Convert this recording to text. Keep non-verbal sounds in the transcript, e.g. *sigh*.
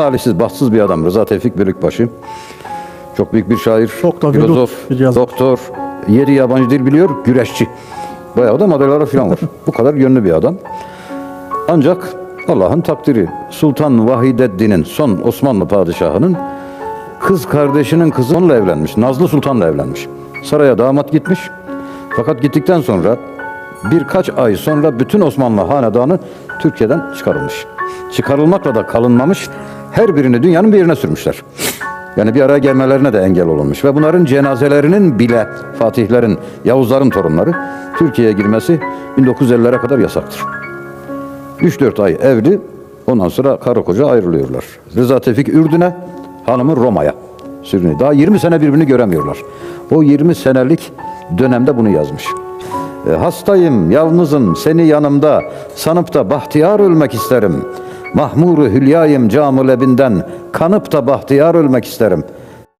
talihsiz, bahtsız bir adam Rıza Tevfik Bölükbaşı. Çok büyük bir şair, Çok da filozof, bir yazar. doktor, yedi yabancı dil biliyor, güreşçi. Bayağı da madalyaları falan var. *laughs* Bu kadar yönlü bir adam. Ancak Allah'ın takdiri Sultan Vahideddin'in son Osmanlı padişahının kız kardeşinin kızı onunla evlenmiş. Nazlı Sultan'la evlenmiş. Saraya damat gitmiş. Fakat gittikten sonra birkaç ay sonra bütün Osmanlı hanedanı Türkiye'den çıkarılmış. Çıkarılmakla da kalınmamış. Her birini dünyanın bir yerine sürmüşler. Yani bir araya gelmelerine de engel olunmuş. Ve bunların cenazelerinin bile Fatihlerin, Yavuzların torunları Türkiye'ye girmesi 1950'lere kadar yasaktır. 3-4 ay evli, ondan sonra karı koca ayrılıyorlar. Rıza Tevfik Ürdün'e, hanımı Roma'ya sürünüyor. Daha 20 sene birbirini göremiyorlar. O 20 senelik dönemde bunu yazmış. E, hastayım, yalnızım, seni yanımda, sanıp da bahtiyar ölmek isterim. Mahmuru hülyayım camı lebinden, kanıp da bahtiyar ölmek isterim.